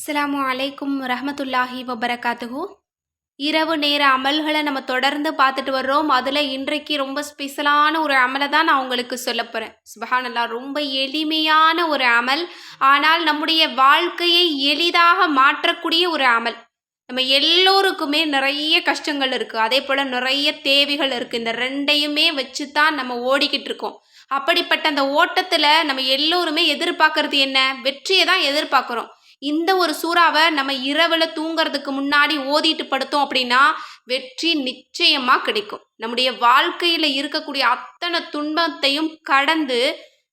அஸ்லாம் அலைக்கும் ரஹமத்துல்லாஹி வபரகாத்துஹு. இரவு நேர அமல்களை நம்ம தொடர்ந்து பார்த்துட்டு வர்றோம். அதில் இன்றைக்கு ரொம்ப ஸ்பெஷலான ஒரு அமலை தான் நான் உங்களுக்கு சொல்ல போகிறேன் சுபஹானல்லா ரொம்ப எளிமையான ஒரு அமல். ஆனால் நம்முடைய வாழ்க்கையை எளிதாக மாற்றக்கூடிய ஒரு அமல். நம்ம எல்லோருக்குமே நிறைய கஷ்டங்கள் இருக்குது அதே போல் நிறைய தேவைகள் இருக்குது இந்த ரெண்டையுமே வச்சு தான் நம்ம ஓடிக்கிட்டு இருக்கோம். அப்படிப்பட்ட அந்த ஓட்டத்தில் நம்ம எல்லோருமே எதிர்பார்க்கறது என்ன? வெற்றியை தான் எதிர்பார்க்குறோம். இந்த ஒரு சூறாவை நம்ம இரவில் தூங்குறதுக்கு முன்னாடி ஓதிட்டு படுத்தோம் அப்படின்னா வெற்றி நிச்சயமாக கிடைக்கும். நம்முடைய வாழ்க்கையில் இருக்கக்கூடிய அத்தனை துன்பத்தையும் கடந்து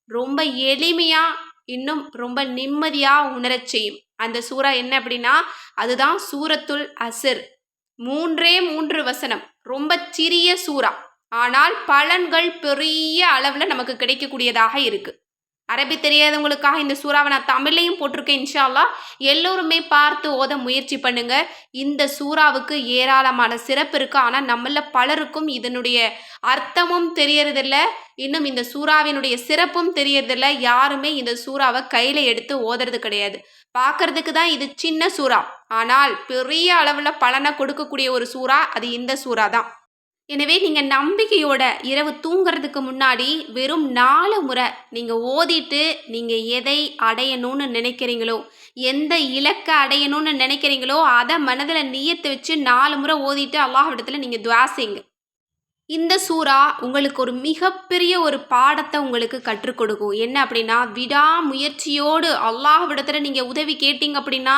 ரொம்ப எளிமையாக இன்னும் ரொம்ப நிம்மதியாக உணரச் செய்யும். அந்த சூறா என்ன அப்படின்னா அதுதான் சூரத்துல் அசிர். மூன்றே மூன்று வசனம். ரொம்ப சிறிய சூறா. ஆனால் பலன்கள் பெரிய அளவில் நமக்கு கிடைக்கக்கூடியதாக இருக்குது அரபி தெரியாதவங்களுக்காக இந்த சூறாவை நான் தமிழ்லையும் போட்டிருக்கேன் இன்ஷால்லா எல்லோருமே பார்த்து ஓத முயற்சி பண்ணுங்க. இந்த சூறாவுக்கு ஏராளமான சிறப்பு இருக்குது ஆனால் நம்மள பலருக்கும் இதனுடைய அர்த்தமும் தெரியறதில்ல. இன்னும் இந்த சூறாவினுடைய சிறப்பும் தெரியறதில்ல. யாருமே இந்த சூறாவை கையில் எடுத்து ஓதுறது கிடையாது. பார்க்கறதுக்கு தான் இது சின்ன சூறா. ஆனால் பெரிய அளவில் பலனை கொடுக்கக்கூடிய ஒரு சூறா அது இந்த சூறா தான். எனவே நீங்கள் நம்பிக்கையோட இரவு தூங்குறதுக்கு முன்னாடி வெறும் நாலு முறை நீங்கள் ஓதிட்டு நீங்கள் எதை அடையணும்னு நினைக்கிறீங்களோ எந்த இலக்கை அடையணும்னு நினைக்கிறீங்களோ அதை மனதில் நீயத்தை வச்சு நாலு முறை ஓதிட்டு அல்லாஹிடத்தில் நீங்கள் துவாசிங்க இந்த சூறா உங்களுக்கு ஒரு மிகப்பெரிய ஒரு பாடத்தை உங்களுக்கு கற்றுக் கொடுக்கும். என்ன அப்படின்னா விடாமுயற்சியோடு அல்லாஹ்விடத்தில் நீங்கள் உதவி கேட்டீங்க அப்படின்னா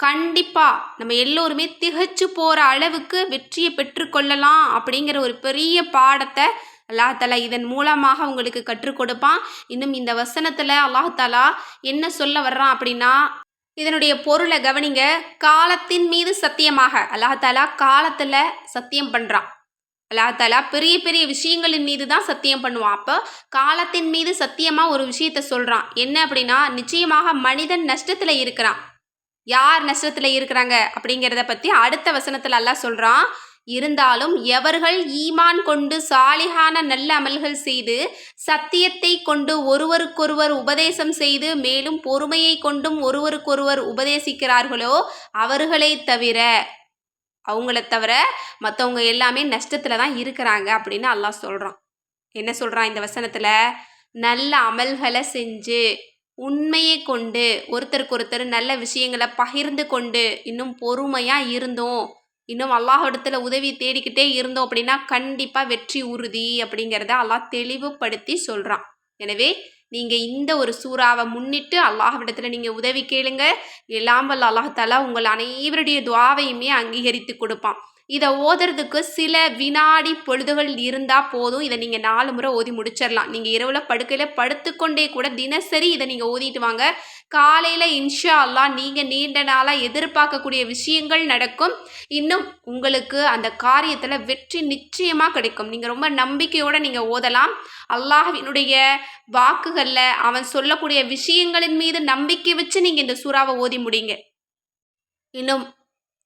கண்டிப்பாக நம்ம எல்லோருமே திகச்சு போகிற அளவுக்கு வெற்றியை பெற்றுக்கொள்ளலாம் அப்படிங்கிற ஒரு பெரிய பாடத்தை அல்லாஹாலா இதன் மூலமாக உங்களுக்கு கற்றுக் கொடுப்பான். இன்னும் இந்த வசனத்தில் அல்லாஹாலா என்ன சொல்ல வர்றான் அப்படின்னா இதனுடைய பொருளை கவனிங்க. காலத்தின் மீது சத்தியமாக அல்லாஹாலா காலத்தில் சத்தியம் பண்ணுறான் அல்லாஹாலா பெரிய பெரிய விஷயங்களின் மீது தான் சத்தியம் பண்ணுவான். அப்போ காலத்தின் மீது சத்தியமாக ஒரு விஷயத்த சொல்கிறான் என்ன அப்படின்னா நிச்சயமாக மனிதன் நஷ்டத்தில் இருக்கிறான். யார் நஷ்டத்தில் இருக்கிறாங்க அப்படிங்கிறத பற்றி அடுத்த வசனத்தில் எல்லாம் சொல்கிறான் இருந்தாலும் எவர்கள் ஈமான் கொண்டு சாலிகான நல்ல அமல்கள் செய்து சத்தியத்தை கொண்டு ஒருவருக்கொருவர் உபதேசம் செய்து மேலும் பொறுமையை கொண்டும் ஒருவருக்கொருவர் உபதேசிக்கிறார்களோ அவர்களை தவிர அவங்கள தவிர மற்றவங்க எல்லாமே நஷ்டத்தில் தான் இருக்கிறாங்க அப்படின்னு அல்லாஹ் சொல்கிறான் என்ன சொல்கிறான் இந்த வசனத்தில்? நல்ல அமல்களை செஞ்சு உண்மையை கொண்டு ஒருத்தருக்கு ஒருத்தர் நல்ல விஷயங்களை பகிர்ந்து கொண்டு இன்னும் பொறுமையாக இருந்தோம். இன்னும் அல்லாஹிடத்துல உதவி தேடிக்கிட்டே இருந்தோம் அப்படின்னா கண்டிப்பாக வெற்றி உறுதி அப்படிங்கிறத அல்லாஹ் தெளிவுபடுத்தி சொல்கிறான் எனவே நீங்கள் இந்த ஒரு சூறாவை முன்னிட்டு அல்லாஹ்விடத்தில் நீங்கள் உதவி கேளுங்க. எல்லாம் வல்ல அல்லாஹாலா உங்கள் அனைவருடைய துவாவையுமே அங்கீகரித்து கொடுப்பான். இதை ஓதுறதுக்கு சில வினாடி பொழுதுகள் இருந்தால் போதும். இதை நீங்கள் நாலு முறை ஓதி முடிச்சிடலாம் நீங்கள் இரவில் படுக்கையில் படுத்துக்கொண்டே கூட தினசரி இதை நீங்கள் ஓதிட்டு வாங்க. காலையில் இன்ஷா அல்லா நீங்கள் நீண்ட நாளாக எதிர்பார்க்கக்கூடிய விஷயங்கள் நடக்கும். இன்னும் உங்களுக்கு அந்த காரியத்தில் வெற்றி நிச்சயமாக கிடைக்கும். நீங்கள் ரொம்ப நம்பிக்கையோடு நீங்கள் ஓதலாம். அல்லாஹினுடைய வாக்குகளில் அவன் சொல்லக்கூடிய விஷயங்களின் மீது நம்பிக்கை வச்சு நீங்கள் இந்த சூறாவை ஓதி முடிங்க. இன்னும்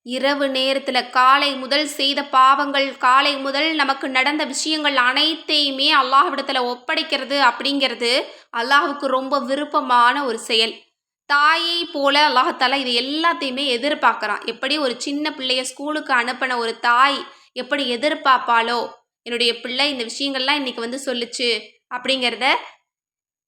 இரவு நேரத்தில் காலை முதல் செய்த பாவங்கள் காலை முதல் நமக்கு நடந்த விஷயங்கள் அனைத்தையுமே அல்லாஹ்விடத்தில் ஒப்படைக்கிறது அப்படிங்கிறது அல்லாஹுக்கு ரொம்ப விருப்பமான ஒரு செயல். தாயை போல அல்லாஹால இது எல்லாத்தையுமே எதிர்பார்க்குறான். எப்படி ஒரு சின்ன பிள்ளைய ஸ்கூலுக்கு அனுப்பின ஒரு தாய் எப்படி எதிர்பார்ப்பாளோ என்னுடைய பிள்ளை இந்த விஷயங்கள்லாம் இன்னைக்கு வந்து சொல்லுச்சு அப்படிங்கிறத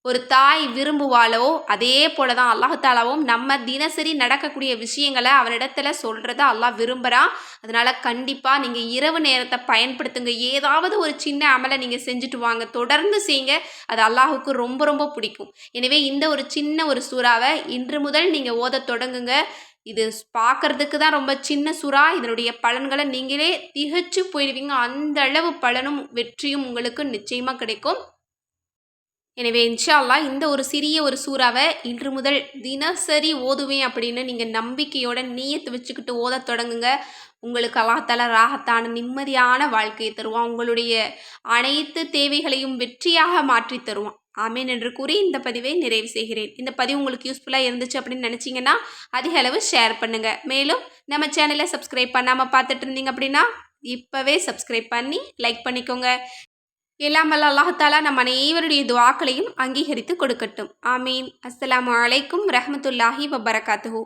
ஒரு தாய் விரும்புவாளோ அதே போல தான் அல்லாஹாலாவும் நம்ம தினசரி நடக்கக்கூடிய விஷயங்களை அவனிடத்துல சொல்கிறத அல்லாஹ் விரும்புகிறான் அதனால் கண்டிப்பாக நீங்கள் இரவு நேரத்தை பயன்படுத்துங்க. ஏதாவது ஒரு சின்ன அமலை நீங்கள் செஞ்சுட்டு வாங்க. தொடர்ந்து செய்யுங்க அது அல்லாஹுக்கு ரொம்ப ரொம்ப பிடிக்கும். எனவே இந்த ஒரு சின்ன ஒரு சூறாவை இன்று முதல் நீங்கள் ஓத தொடங்குங்க. இது பார்க்கறதுக்கு தான் ரொம்ப சின்ன சுறா. இதனுடைய பலன்களை நீங்களே திகச்சு போயிடுவீங்க. அந்த அளவு பலனும் வெற்றியும் உங்களுக்கு நிச்சயமாக கிடைக்கும். எனவே இன்ஷால்லா இந்த ஒரு சிறிய ஒரு சூறாவை இன்று முதல் தினசரி ஓதுவேன் அப்படின்னு நீங்கள் நம்பிக்கையோட நீயத்தை வச்சுக்கிட்டு ஓத தொடங்குங்க. உங்களுக்கு அல்லாத்தால ராகத்தான நிம்மதியான வாழ்க்கையை தருவான். உங்களுடைய அனைத்து தேவைகளையும் வெற்றியாக மாற்றி தருவான். ஆமேன் என்று கூறி இந்த பதிவை நிறைவு செய்கிறேன். இந்த பதிவு உங்களுக்கு யூஸ்ஃபுல்லாக இருந்துச்சு அப்படின்னு நினச்சிங்கன்னா அதிக அளவு ஷேர் பண்ணுங்கள் மேலும் நம்ம சேனலை சப்ஸ்கிரைப் பண்ணாமல் பார்த்துட்டு இருந்தீங்க அப்படின்னா இப்போவே சப்ஸ்கிரைப் பண்ணி லைக் பண்ணிக்கோங்க. எல்லாம் வல்ல அல்லாஹாலா நம் அனைவருடைய துவாக்களையும் அங்கீகரித்து கொடுக்கட்டும். ஆமீன். அஸ்லாம் வலைக்கும் ரஹமத்துல்லாஹி வபரகாத்துஹூ.